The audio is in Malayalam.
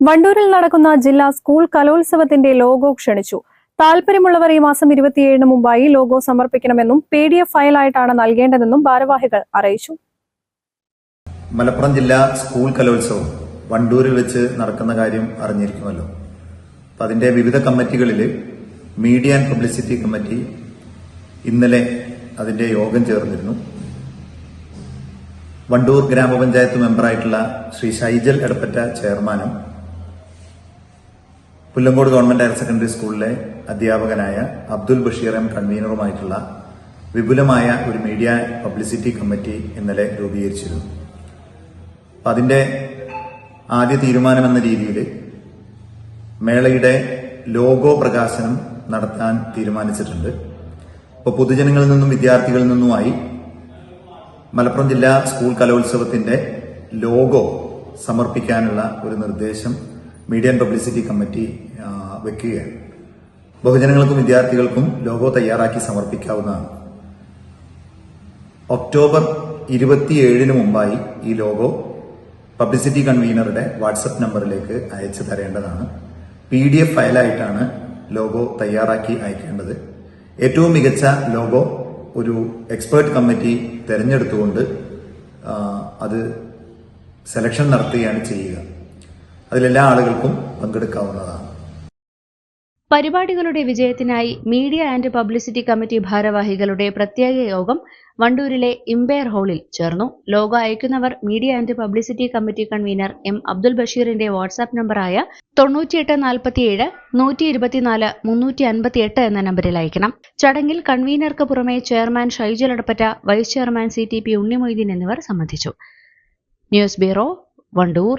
വണ്ടൂരിൽ നടക്കുന്ന ജില്ലാ സ്കൂൾ കലോത്സവത്തിന്റെ ലോഗോ ക്ഷണിച്ചു. താല്പര്യമുള്ളവർ ഈ മാസം ഇരുപത്തിയേഴിന് മുമ്പായി ലോഗോ സമർപ്പിക്കണമെന്നും പി ഡി എഫ് ഫയലായിട്ടാണ് നൽകേണ്ടതെന്നും ഭാരവാഹികൾ അറിയിച്ചു. മലപ്പുറം ജില്ലാ സ്കൂൾ കലോത്സവം വണ്ടൂരിൽ വെച്ച് നടക്കുന്ന കാര്യം അറിഞ്ഞിരിക്കുമല്ലോ. അതിന്റെ വിവിധ കമ്മിറ്റികളിൽ മീഡിയ ആൻഡ് പബ്ലിസിറ്റി കമ്മിറ്റി ഇന്നലെ അതിന്റെ യോഗം ചേർന്നിരുന്നു. വണ്ടൂർ ഗ്രാമപഞ്ചായത്ത് മെമ്പറായിട്ടുള്ള ശ്രീ ഷൈജൽ എടപ്പറ്റ ചെയർമാനും പുല്ലങ്കോട് ഗവൺമെന്റ് ഹയർ സെക്കൻഡറി സ്കൂളിലെ അധ്യാപകനായ അബ്ദുൽ ബഷീർ എം കൺവീനറുമായിട്ടുള്ള വിപുലമായ ഒരു മീഡിയ പബ്ലിസിറ്റി കമ്മിറ്റി ഇന്നലെ രൂപീകരിച്ചിരുന്നു. അപ്പം അതിന്റെ ആദ്യ തീരുമാനമെന്ന രീതിയിൽ മേളയുടെ ലോഗോ പ്രകാശനം നടത്താൻ തീരുമാനിച്ചിട്ടുണ്ട്. ഇപ്പോൾ പൊതുജനങ്ങളിൽ നിന്നും വിദ്യാർത്ഥികളിൽ നിന്നുമായി മലപ്പുറം ജില്ലാ സ്കൂൾ കലോത്സവത്തിന്റെ ലോഗോ സമർപ്പിക്കാനുള്ള ഒരു നിർദ്ദേശം മീഡിയ ആൻഡ് പബ്ലിസിറ്റി കമ്മിറ്റി വെക്കുകയാണ്. ബഹുജനങ്ങൾക്കും വിദ്യാർത്ഥികൾക്കും ലോഗോ തയ്യാറാക്കി സമർപ്പിക്കാവുന്നതാണ്. ഒക്ടോബർ ഇരുപത്തിയേഴിന് മുമ്പായി ഈ ലോഗോ പബ്ലിസിറ്റി കൺവീനറുടെ വാട്സപ്പ് നമ്പറിലേക്ക് അയച്ചു തരേണ്ടതാണ്. പി ഡി എഫ് ഫയലായിട്ടാണ് ലോഗോ തയ്യാറാക്കി അയക്കേണ്ടത്. ഏറ്റവും മികച്ച ലോഗോ ഒരു എക്സ്പേർട്ട് കമ്മിറ്റി തെരഞ്ഞെടുത്തുകൊണ്ട് അത് സെലക്ഷൻ നടത്തുകയാണ് ചെയ്യുക. അതിലെല്ലാ ആളുകൾക്കും പങ്കെടുക്കാവുന്നതാണ്. പരിപാടികളുടെ വിജയത്തിനായി മീഡിയ ആൻഡ് പബ്ലിസിറ്റി കമ്മിറ്റി ഭാരവാഹികളുടെ പ്രത്യേക യോഗം വണ്ടൂരിലെ ഇംപയർ ഹാളിൽ ചേർന്നു. Logo അയക്കുന്നവർ media and publicity committee convener M Abdul ബഷീറിന്റെ വാട്സാപ്പ് നമ്പറായ തൊണ്ണൂറ്റിയെട്ട് നാൽപ്പത്തിയേഴ് നൂറ്റി ഇരുപത്തിനാല് മുന്നൂറ്റി അൻപത്തിയെട്ട് എന്ന നമ്പറിൽ അയക്കണം ചടങ്ങിൽ കൺവീനർക്ക് പുറമെ chairman Shaijal Adappatta vice chairman C T P Unnimoideen എന്നിവർ സംബന്ധിച്ചു. News bureau Wandoor.